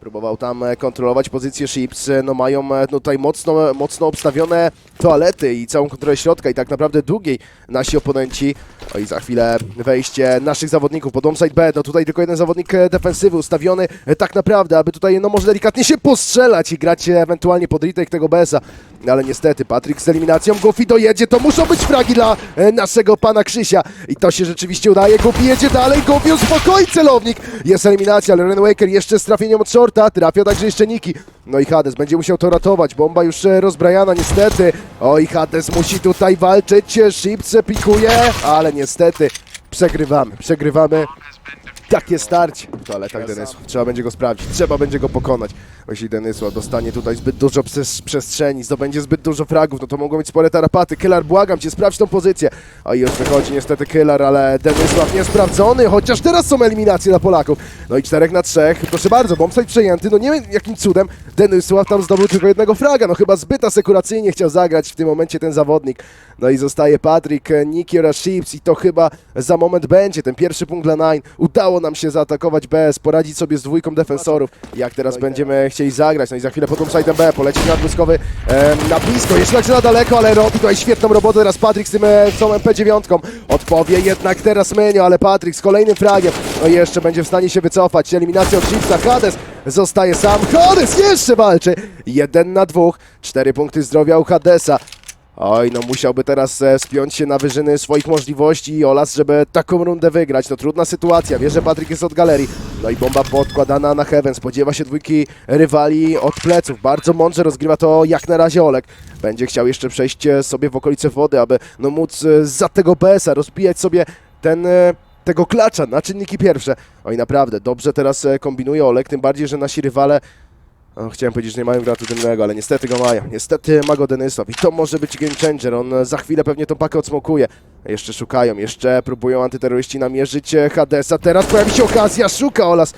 Próbował tam e, kontrolować pozycję Ships. E, No mają e, no, tutaj mocno, mocno obstawione toalety i całą kontrolę środka i tak naprawdę długiej nasi oponenci. O i za chwilę wejście naszych zawodników pod onside B. No tutaj tylko jeden zawodnik defensywy ustawiony tak naprawdę, aby tutaj no może delikatnie się postrzelać i grać ewentualnie pod retake tego BS-a. Ale niestety Patryk z eliminacją Goofy dojedzie, to muszą być fragi dla e, naszego pana Krzysia i to się rzeczywiście udaje. Goofy jedzie dalej, Goofy uspokoi celownik. Jest eliminacja, ale Ren Waker jeszcze z trafieniem od shorta, trafia także jeszcze Niki. No i Hades będzie musiał to ratować, bomba już e, rozbrajana niestety. Oj, Hades musi tutaj walczyć, Ships pikuje, ale niestety przegrywamy, przegrywamy. Takie starcie w toaletach Denysław. Trzeba będzie go sprawdzić, trzeba będzie go pokonać. Jeśli Denysław dostanie tutaj zbyt dużo przes- przestrzeni, zdobędzie zbyt dużo fragów, no to mogą być spore tarapaty. Kylar, błagam cię, sprawdź tą pozycję. A już wychodzi niestety Kylar, ale Denysław niesprawdzony, chociaż teraz są eliminacje dla Polaków. No i 4 na 3, proszę bardzo, bombsite przejęty, no nie wiem jakim cudem Denysław tam zdobył tylko jednego fraga, no chyba zbyt asekuracyjnie chciał zagrać w tym momencie ten zawodnik. No i zostaje Patryk, e, Niki oraz Ships i to chyba za moment będzie ten pierwszy punkt dla Nine. Udało nam się zaatakować BS, poradzić sobie z dwójką defensorów. Jak teraz będziemy chcieli zagrać, no i za chwilę pod side'em B poleci nadbłyskowy e, na blisko, jeszcze także na daleko, ale robi tutaj świetną robotę teraz Patryk z tym e, tą MP9. Odpowie jednak teraz Menio, ale Patryk z kolejnym fragiem. No i jeszcze będzie w stanie się wycofać. Eliminacja od Chipsa, Hades zostaje sam. Hades jeszcze walczy. Jeden na dwóch, cztery punkty zdrowia u Hadesa. Oj, no musiałby teraz e, spiąć się na wyżyny swoich możliwości i Olas, żeby taką rundę wygrać. To trudna sytuacja, wie, że Patryk jest od galerii. No i bomba podkładana na Heaven. Spodziewa się dwójki rywali od pleców. Bardzo mądrze rozgrywa to jak na razie Olek. Będzie chciał jeszcze przejść e, sobie w okolice wody, aby no móc e, za tego BS-a rozbijać sobie ten... Tego klacza na czynniki pierwsze. Oj, naprawdę, dobrze teraz kombinuje Olek, tym bardziej, że nasi rywale chciałem powiedzieć, że nie mają gratu dymnego, ale niestety go mają. Niestety ma go Denysław i to może być game changer. On e, za chwilę pewnie tą pakę odsmokuje. Jeszcze szukają, jeszcze próbują antyterroryści namierzyć e, Hadesa. Teraz pojawi się okazja, szuka Olas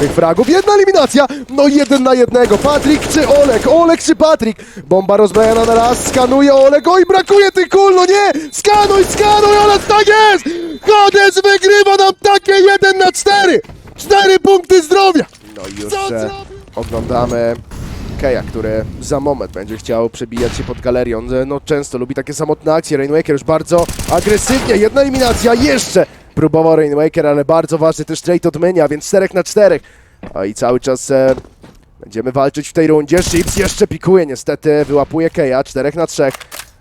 tych fragów. Jedna eliminacja! No jeden na jednego. Patryk czy Olek? Olek czy Patryk? Bomba rozbrajana na raz, skanuje Olek. Oj, brakuje tych kul, no nie! Skanuj, skanuj, Olas, tak jest! Hades wygrywa nam takie jeden na cztery! Cztery punkty zdrowia! No i już... Co e, zrobił? Oglądamy Keja, który za moment będzie chciał przebijać się pod galerią. On, No często lubi takie samotne akcje. Rainmaker już bardzo agresywnie. Jedna eliminacja jeszcze. Próbował Rainmaker, ale bardzo ważny też trade od Mynia, więc 4 na 4. A i cały czas e, będziemy walczyć w tej rundzie. Ships jeszcze pikuje, niestety wyłapuje Keja. 4 na 3.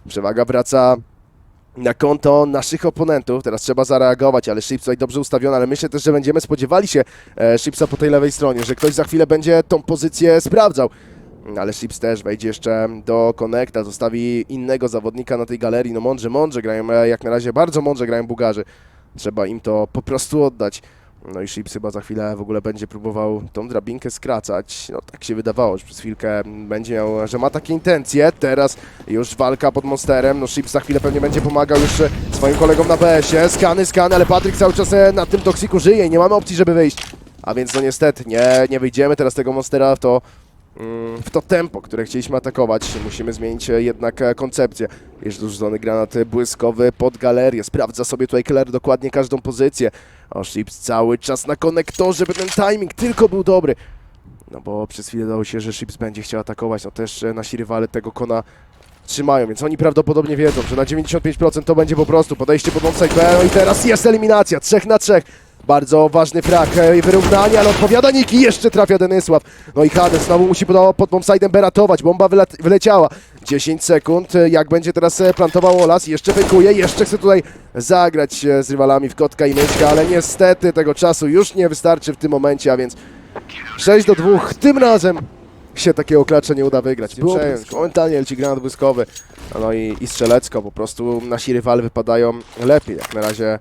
Przewaga wraca na konto naszych oponentów. Teraz trzeba zareagować, ale Ships tutaj dobrze ustawiony, ale myślę też, że będziemy spodziewali się e, Shipsa po tej lewej stronie, że ktoś za chwilę będzie tą pozycję sprawdzał. Ale Ships też wejdzie jeszcze do Connecta, zostawi innego zawodnika na tej galerii. No mądrze, mądrze grają, e, jak na razie bardzo mądrze grają Bułgarzy. Trzeba im to po prostu oddać. No i Ships chyba za chwilę w ogóle będzie próbował tą drabinkę skracać. No tak się wydawało, że przez chwilkę będzie miał, że ma takie intencje. Teraz już walka pod Monsterem. No Ships za chwilę pewnie będzie pomagał już swoim kolegom na BS-ie. Skany, skany, ale Patryk cały czas e, na tym toksiku żyje i nie mamy opcji, żeby wyjść. A więc no niestety, nie, nie wyjdziemy teraz tego Monstera to, w to tempo, które chcieliśmy atakować. Musimy zmienić e, jednak e, koncepcję. Jest rzucony granat błyskowy pod galerię. Sprawdza sobie tutaj Keller dokładnie każdą pozycję. O, Ships cały czas na konektorze, żeby ten timing tylko był dobry. No bo przez chwilę dało się, że Ships będzie chciał atakować. No też e, nasi rywale tego kona trzymają, więc oni prawdopodobnie wiedzą, że na 95% to będzie po prostu podejście pod onside B. No i teraz jest eliminacja, 3 na 3. Bardzo ważny frak e, i wyrównanie, ale odpowiada Niki, jeszcze trafia Denysław. No i Hades znowu musi pod, pod bombside'em B ratować, bomba wyleciała. 10 sekund, e, jak będzie teraz e, plantował Olas, jeszcze fejkuje, jeszcze chce tutaj zagrać z rywalami w kotka i myszka, ale niestety tego czasu już nie wystarczy w tym momencie, a więc 6 do 2, tym razem się takiego klacza nie uda wygrać. Było Przejąć. Momentalnie leci granat błyskowy. No i, i strzelecko, po prostu nasi rywale wypadają lepiej. Jak na razie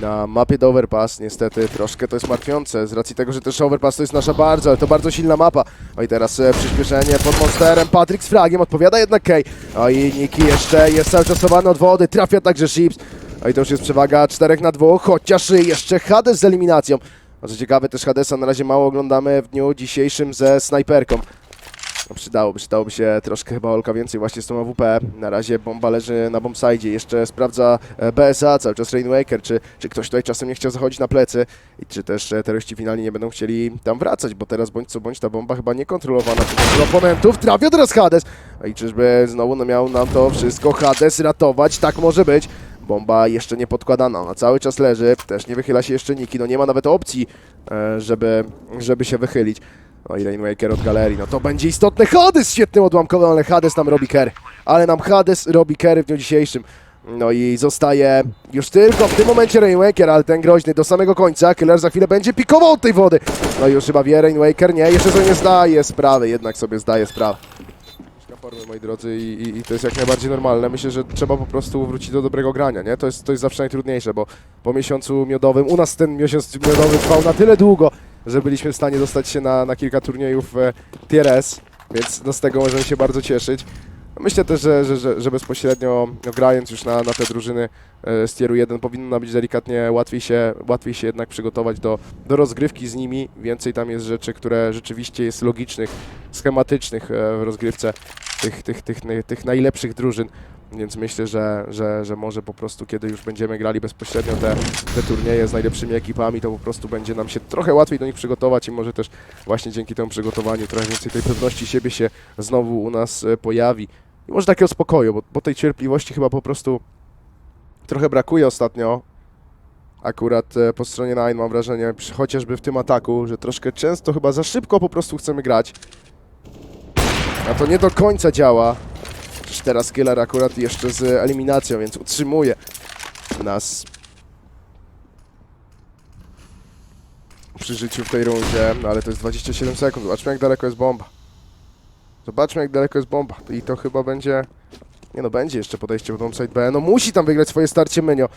na mapie do Overpass niestety troszkę to jest martwiące, z racji tego, że też Overpass to jest nasza bardzo, ale to bardzo silna mapa. No i teraz e, przyspieszenie pod Monsterem, Patryk z fragiem, odpowiada jednak Kej. No i Niki jeszcze jest cały czas chowany od wody, trafia także Ships. No i to już jest przewaga 4 na 2, chociaż jeszcze Hades z eliminacją. Co ciekawe, też Hadesa na razie mało oglądamy w dniu dzisiejszym ze snajperką. No, Przydałoby, przydałoby się troszkę chyba Olka więcej właśnie z tą AWP. Na razie bomba leży na bombside, jeszcze sprawdza e, BSA, cały czas Rainmaker, czy, czy ktoś tutaj czasem nie chciał zachodzić na plecy i czy też e, terroryści finalnie nie będą chcieli tam wracać, bo teraz bądź co bądź ta bomba chyba niekontrolowana przez oponentów. Trafia teraz Hades. No I czyżby znowu no miał nam to wszystko Hades ratować? Tak może być. Bomba jeszcze nie podkładana, ona cały czas leży, też nie wychyla się jeszcze Niki, no nie ma nawet opcji, e, żeby, żeby się wychylić. No i Rainmaker od galerii, no to będzie istotny Hades świetnym odłamkowym, ale Hades nam robi carry. Ale nam Hades robi carry w dniu dzisiejszym. No i zostaje już tylko w tym momencie Rainmaker, ale ten groźny do samego końca. Killer za chwilę będzie pikował od tej wody. No już chyba wie Rainmaker, nie, jeszcze sobie nie zdaje sprawy, jednak sobie zdaje sprawę. Formy, moi drodzy, i, i, i to jest jak najbardziej normalne. Myślę, że trzeba po prostu wrócić do dobrego grania, nie? To jest, to jest zawsze najtrudniejsze, bo po miesiącu miodowym, u nas ten miesiąc miodowy trwał na tyle długo, że byliśmy w stanie dostać się na, na kilka turniejów e, Tier S, więc no, z tego możemy się bardzo cieszyć. Myślę też, że, że, że, że bezpośrednio no, grając już na, na te drużyny e, z Tieru 1 powinno być delikatnie łatwiej się, łatwiej się jednak przygotować do, do rozgrywki z nimi. Więcej tam jest rzeczy, które rzeczywiście jest logicznych, schematycznych e, w rozgrywce tych, tych, tych, tych, tych najlepszych drużyn. Więc myślę, że, że, że może po prostu kiedy już będziemy grali bezpośrednio te, te turnieje z najlepszymi ekipami, to po prostu będzie nam się trochę łatwiej do nich przygotować i może też właśnie dzięki temu przygotowaniu trochę więcej tej pewności siebie się znowu u nas e, pojawi. I może takiego spokoju, bo, bo tej cierpliwości chyba po prostu trochę brakuje ostatnio. Akurat e, po stronie Nine mam wrażenie, chociażby w tym ataku, że troszkę często chyba za szybko po prostu chcemy grać. A to nie do końca działa. Przecież teraz Killer akurat jeszcze z eliminacją, więc utrzymuje nas przy życiu w tej rundzie. No ale to jest 27 sekund. Zobaczmy jak daleko jest bomba. Zobaczmy jak daleko jest bomba. I to chyba będzie... Nie no, będzie jeszcze podejście w bombsite B. No musi tam wygrać swoje starcie Menio.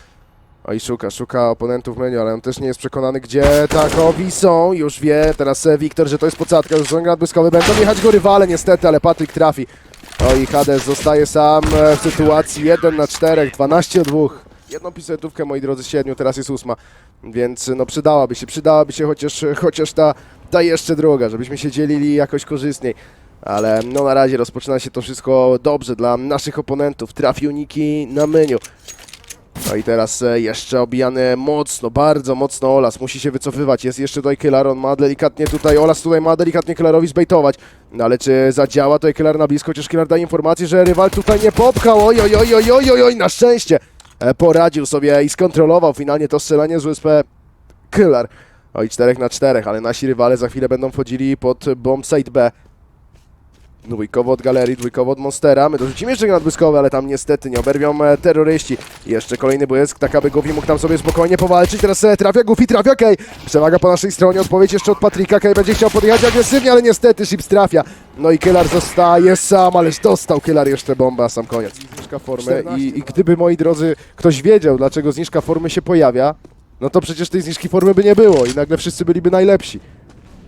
O i szuka, szuka oponentów menu, ale on też nie jest przekonany, gdzie takowi są. Już wie teraz Wiktor, że to jest podsadka, już błyskowy. Będą jechać go rywale niestety, ale Patryk trafi. O i Hades zostaje sam e, w sytuacji 1 na 4, 12 do 2. Jedną pistoletówkę, moi drodzy, 7, teraz jest ósma. Więc no przydałaby się, przydałaby się chociaż, chociaż ta, ta jeszcze druga, żebyśmy się dzielili jakoś korzystniej. Ale no na razie rozpoczyna się to wszystko dobrze dla naszych oponentów. Trafił Niki na menu. No i teraz e, jeszcze obijany mocno, bardzo mocno Olas, musi się wycofywać, jest jeszcze tutaj Kylar, on ma delikatnie tutaj, Olas tutaj ma delikatnie Kylarowi zbejtować, no ale czy zadziała tutaj Kylar na blisko, chociaż Kylar daje informację, że rywal tutaj nie popchał, oj oj oj oj oj oj, na szczęście. E, poradził sobie i skontrolował finalnie to strzelanie z USP Kylar. Oj, 4 na 4, ale nasi rywale za chwilę będą wchodzili pod bombsite B. Dwójkowo od galerii, dwójkowo od Monstera. My dorzucimy jeszcze granat błyskowy, ale tam niestety nie oberwią e, terroryści. Jeszcze kolejny błysk, tak aby Goofy mógł tam sobie spokojnie powalczyć. Teraz e, trafia Goofy, trafia Kej. Przewaga po naszej stronie, odpowiedź jeszcze od Patryka. Kej będzie chciał podjechać agresywnie, ale niestety Ships trafia. No i Kylar zostaje sam, ależ dostał Kylar jeszcze bomba, sam koniec. Zniżka formy i, i gdyby, moi drodzy, ktoś wiedział, dlaczego zniżka formy się pojawia, no to przecież tej zniżki formy by nie było i nagle wszyscy byliby najlepsi.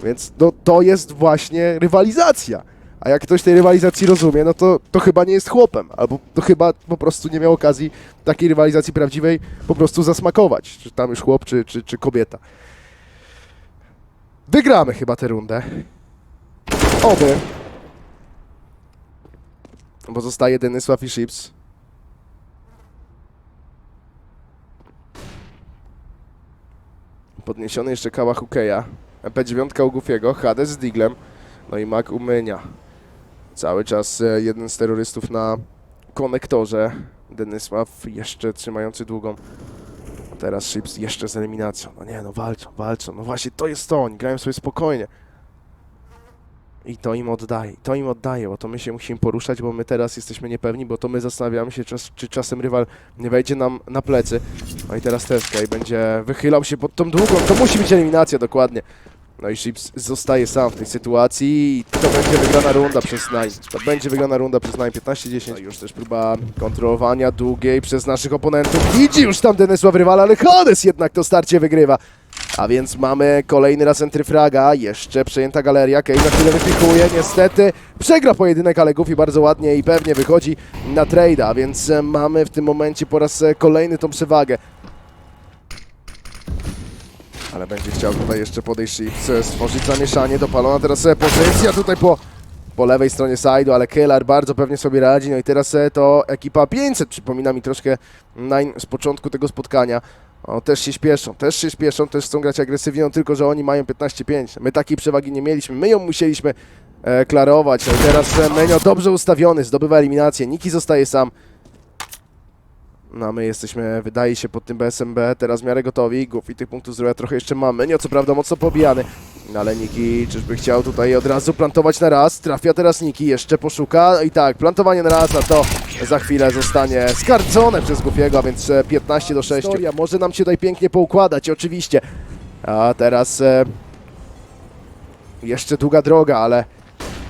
Więc no, to jest właśnie rywalizacja. A jak ktoś tej rywalizacji rozumie, no to, to chyba nie jest chłopem, albo to chyba po prostu nie miał okazji takiej rywalizacji prawdziwej po prostu zasmakować, czy tam już chłop, czy, czy, czy kobieta. Wygramy chyba tę rundę. Oby. Bo zostaje Denysław i Ships. Podniesiony jeszcze kała Hukeja. MP9 u Goofiego, Hades z Diglem. No i Mac umynia. Cały czas e, jeden z terrorystów na konektorze. Denysław jeszcze trzymający długą. Teraz Ships jeszcze z eliminacją. No nie, no walczą, walczą. No właśnie, to jest to. Oni grają sobie spokojnie. I to im oddaje, to im oddaje, bo to my się musimy poruszać, bo my teraz jesteśmy niepewni, bo to my zastanawiamy się, czy czasem rywal nie wejdzie nam na plecy. No i teraz Teska i będzie wychylał się pod tą długą, to musi być eliminacja dokładnie. No i Ships zostaje sam w tej sytuacji i to będzie wygrana runda przez Nine. To będzie wygrana runda przez Nine 15-10. No już też próba kontrolowania długiej przez naszych oponentów. Widzi już tam Denysław rywala, ale Hades jednak to starcie wygrywa. A więc mamy kolejny raz entryfraga, jeszcze przejęta galeria, Kane na chwilę wypikuje, niestety przegra pojedynek, ale Goofy bardzo ładnie i pewnie wychodzi na trade'a, więc e, mamy w tym momencie po raz e, kolejny tą przewagę. Ale będzie chciał tutaj jeszcze podejść i stworzyć zamieszanie, dopalona teraz pozycja tutaj po po lewej stronie side'u, ale Kellar bardzo pewnie sobie radzi. No i teraz to ekipa 500 przypomina mi troszkę Nine z początku tego spotkania. O, też się śpieszą, też się śpieszą, też chcą grać agresywnie, no tylko że oni mają 15-5. My takiej przewagi nie mieliśmy, my ją musieliśmy e, klarować. No i teraz e, Menio dobrze ustawiony, zdobywa eliminację. Niki zostaje sam. No a my jesteśmy, wydaje się, pod tym BSMB teraz w miarę gotowi. Goofy tych punktów zdrowia trochę jeszcze mamy. Menio co prawda mocno pobijany. No ale Niki czyżby chciał tutaj od razu plantować na raz. Trafia teraz Niki, jeszcze poszuka. I tak, plantowanie na raz, a to za chwilę zostanie skarcone przez Goofiego, a więc e, 15 do 6. Historia może nam się tutaj pięknie poukładać, oczywiście. A teraz e, jeszcze długa droga, ale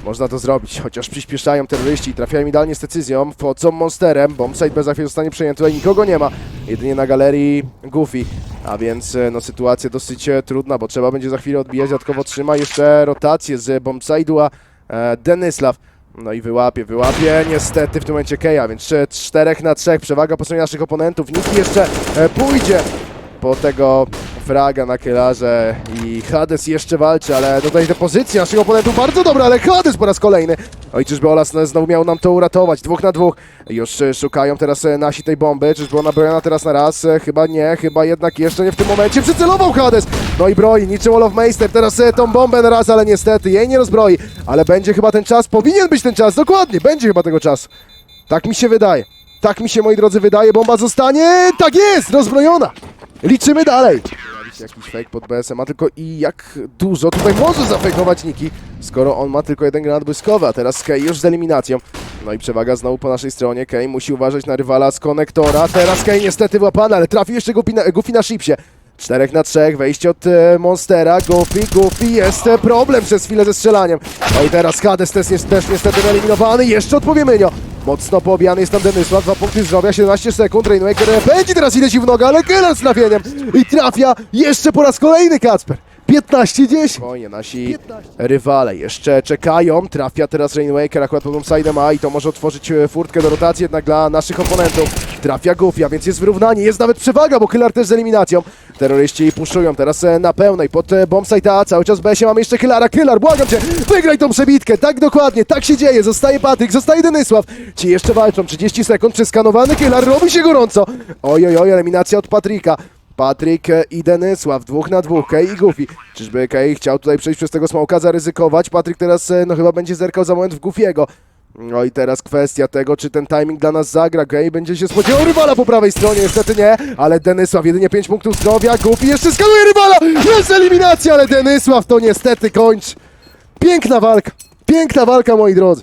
można to zrobić, chociaż przyspieszają terroryści i trafiają idealnie z decyzją, wchodzą monsterem, bombsite bez chwilę zostanie przejęty, tutaj nikogo nie ma, jedynie na galerii Goofy, a więc e, no sytuacja dosyć e, trudna, bo trzeba będzie za chwilę odbijać, dodatkowo trzyma jeszcze rotację z bombside'u, a e, no i wyłapie, wyłapie niestety w tym momencie Keja, więc e, czterech na trzech, przewaga po stronie naszych oponentów, nikt jeszcze pójdzie po tego fraga na kielarze i Hades jeszcze walczy, ale tutaj te pozycje naszych oponentów bardzo dobre, ale Hades po raz kolejny. Oj, czyżby Olas znowu miał nam to uratować? Dwóch na dwóch. Już e, szukają teraz e, nasi tej bomby. Czyżby ona broniona teraz na raz? E, Chyba nie, chyba jednak jeszcze nie w tym momencie. Przycelował Hades! No i broi, niczym Olaf Meister. Teraz tą bombę na raz, ale niestety jej nie rozbroi. Ale będzie chyba ten czas, powinien być ten czas, dokładnie, będzie chyba tego czasu. Tak mi się wydaje. Tak mi się, moi drodzy, wydaje. Bomba zostanie, tak jest, rozbrojona. Liczymy dalej. Się jakiś fake pod BSM, a tylko i jak dużo tutaj może zafejkować Niki, skoro on ma tylko jeden granat błyskowy, a teraz Kej już z eliminacją. No i przewaga znowu po naszej stronie. Kej musi uważać na rywala z konektora. Teraz Kej niestety włapany, ale trafił jeszcze Goofy na, Goofy na shipsie. Czterech na trzech, wejście od e, Monstera, Goofy, Goofy, jest e, problem przez chwilę ze strzelaniem. No i teraz Hades jest, też niestety wyeliminowany, jeszcze odpowie Mynio. Mocno poobijany jest tam Denysław, dwa punkty zdrowia, 17 sekund, Rainmaker będzie teraz ile ci w nogę, ale Keller z trafieniem i trafia jeszcze po raz kolejny Kacper. 15-10. Spokojnie, nasi rywale jeszcze czekają. Trafia teraz Rainmaker akurat pod side'em A i to może otworzyć e, furtkę do rotacji jednak dla naszych oponentów. Trafia Goofy, a więc jest wyrównanie, jest nawet przewaga, bo Killer też z eliminacją. Terroryści puszują teraz e, na pełnej pod e, bombsite A, cały czas w BS-ie mamy jeszcze Killara. Killer, błagam cię, wygraj tą przebitkę, tak dokładnie, tak się dzieje. Zostaje Patryk, zostaje Denysław. Ci jeszcze walczą, 30 sekund, przeskanowany Killer, robi się gorąco. Oj, oj, oj, eliminacja od Patryka. Patryk e, i Denysław, dwóch na dwóch, Kej i Goofy. Czyżby Kej chciał tutaj przejść przez tego smoka, zaryzykować? Patryk teraz, no chyba będzie zerkał za moment w Goofiego. No i teraz kwestia tego, czy ten timing dla nas zagra. Kej będzie się spodziewał rywala po prawej stronie, niestety nie, ale Denysław jedynie 5 punktów zdrowia, Goofy jeszcze skanuje rywala! Jest eliminacja, ale Denysław to niestety kończy. Piękna walka, piękna walka moi drodzy.